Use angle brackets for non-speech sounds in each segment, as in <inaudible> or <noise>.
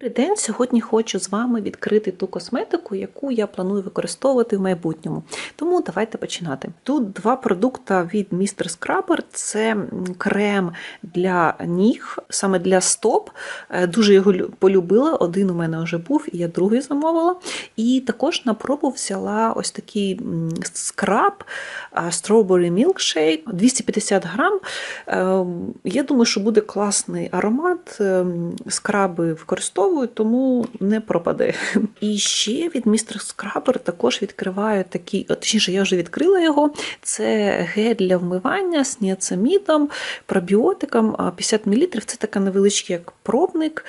Добрий день! Сьогодні хочу з вами відкрити ту косметику, яку я планую використовувати в майбутньому. Тому давайте починати. Тут два продукти від Mr. Scrubber. Це крем для ніг, саме для стоп. Е, Дуже його полюбила. Один у мене вже був, і я другий замовила. І також на пробу взяла ось такий скраб Strawberry Milkshake 250 грам. Е, Я думаю, що буде класний аромат. Ем, Скраби використовую, тому не пропаде. <laughs> І ще від містер Скрабер також відкриваю такий, точніше, я вже відкрила його. Це гель для вмивання з ніацамідом, пробіотиком 50 мл. Це така невеличкий як пробник.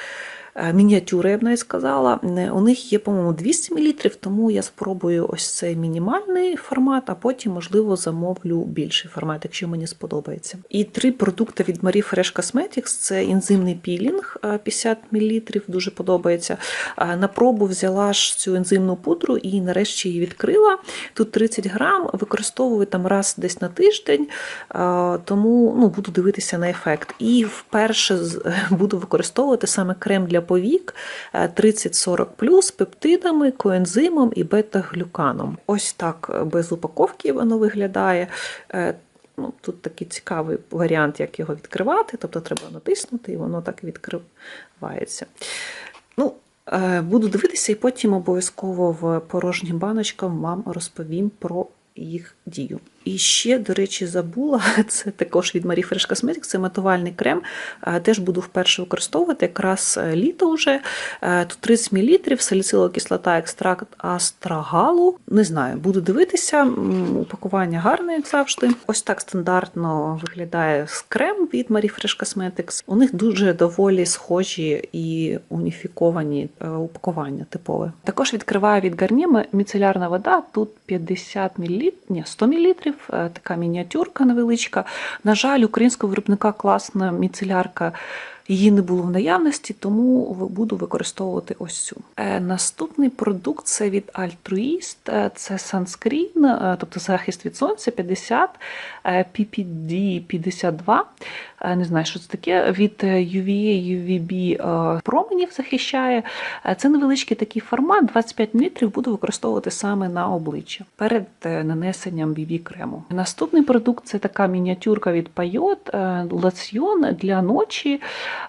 Е, Мініатюра, я б навіть сказала. Е, У них є, по-моєму, 200 мл, тому я спробую ось цей мінімальний формат, а потім, можливо, замовлю більший формат, якщо мені сподобається. І три продукти від Marie Fresh Cosmetics це ензимний пілінг е, 50 мл, дуже подобається. Е, На пробу взяла ж цю ензимну пудру і нарешті її відкрила. Тут 30 грам, використовую там раз десь на тиждень, е, тому ну, буду дивитися на ефект. І вперше буду використовувати саме крем для повік е, 30-40 з пептидами, коензимом і бета-глюканом. Ось так е, без упаковки воно виглядає. Е, Ну, тут такий цікавий варіант, як його відкривати. Тобто треба натиснути, і воно так відкривається. Ну, е, буду дивитися, і потім обов'язково в порожнім баночкам вам розповім про їх дію. І ще, до речі, забула, <laughs> це також від Marie Fresh Cosmetics, це матувальний крем. Теж буду вперше використовувати, якраз е, літо вже. Е, Тут 30 мл, саліцилова кислота, екстракт астрагалу. Не знаю, буду дивитися. Упакування гарне, як завжди. Ось так стандартно виглядає крем від Marie Fresh Cosmetics. У них дуже доволі схожі і уніфіковані е, упакування типове. Також відкриваю від Garnier міцелярна вода. Тут 50 мл, ні, 100 мл, така мініатюрка невеличка. На жаль, українського виробника класна міцелярка. Її не було в наявності, тому буду використовувати ось цю. Е, Наступний продукт це від Altruist, е, це санскрін, е, тобто захист від сонця 50, е, PPD 52. Е, Не знаю, що це таке. Від UVA, UVB променів захищає. Це невеличкий такий формат, 25 мл буду використовувати саме на обличчя перед нанесенням BB крему. Наступний продукт це така мініатюрка від Payot, лосьйон для ночі.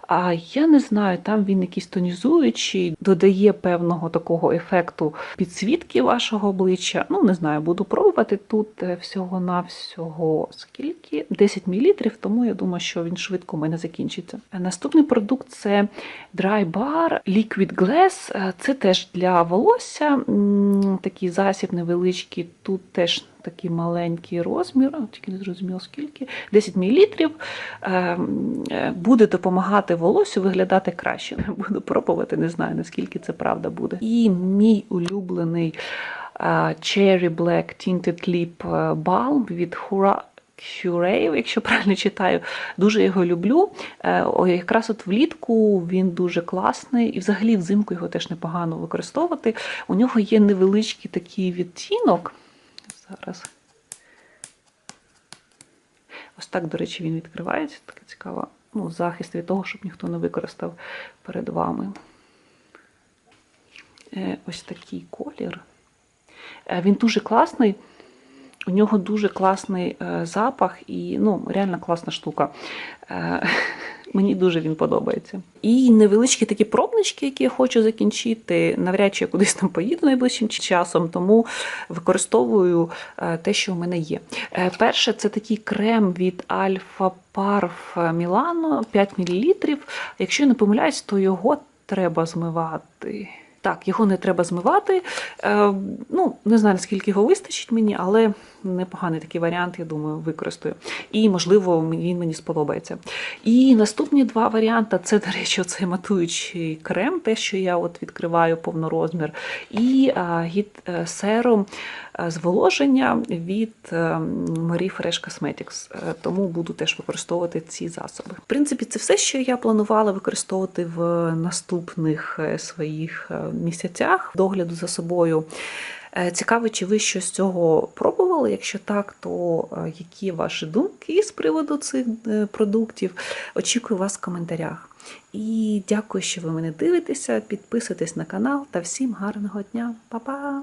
А я не знаю, там він якийсь тонізуючий, додає певного такого ефекту підсвітки вашого обличчя. Ну, не знаю, буду пробувати. Тут е, всього-навсього скільки? 10 мл, тому я думаю, що він швидко у мене закінчиться. Наступний продукт це Dry Bar Liquid Glass. Е, Це теж для волосся. Такий засіб невеличкий. Тут теж такий маленький розмір, тільки не зрозуміло скільки, 10 мл. Буде допомагати волосю виглядати краще. <laughs> Буду пробувати, не знаю наскільки це правда буде. І мій улюблений е, Cherry Black Tinted Lip е, Balm від Hura Curave, якщо <laughs> правильно читаю, дуже його люблю. Е, Якраз от влітку він дуже класний, і взагалі взимку його теж непогано використовувати. У нього є невеличкий такий відтінок. Зараз. Ось так, до речі, він відкривається. Таке цікаво. Ну, захист від того, щоб ніхто не використав перед вами. Е, Ось такий колір. Е, Він дуже класний. У нього дуже класний е, запах і ну, реально класна штука. Мені дуже він подобається. І невеличкі такі пробнички, які я хочу закінчити. Навряд чи я кудись там поїду найближчим часом, тому використовую е, те, що в мене є. Е, Перше, це такий крем від Alpha Parf Milano 5 мл. Якщо я не помиляюсь, то його треба змивати. Так, його не треба змивати. Е, ну, не знаю, наскільки його вистачить мені, але непоганий такий варіант, я думаю, використаю. І, можливо, він мені сподобається. І наступні два варіанти це, до речі, цей матуючий крем, те, що я от відкриваю повнорозмір, і гід е, серум е, зволоження від е, Marie Fresh Cosmetics. Тому буду теж використовувати ці засоби. В принципі, це все, що я планувала використовувати в наступних своїх місяцях догляду за собою. Цікаво, чи ви щось з цього пробували? Якщо так, то е, які ваші думки з приводу цих е, продуктів? Очікую вас в коментарях. І дякую, що ви мене дивитеся. Підписуйтесь на канал та всім гарного дня. Па-па!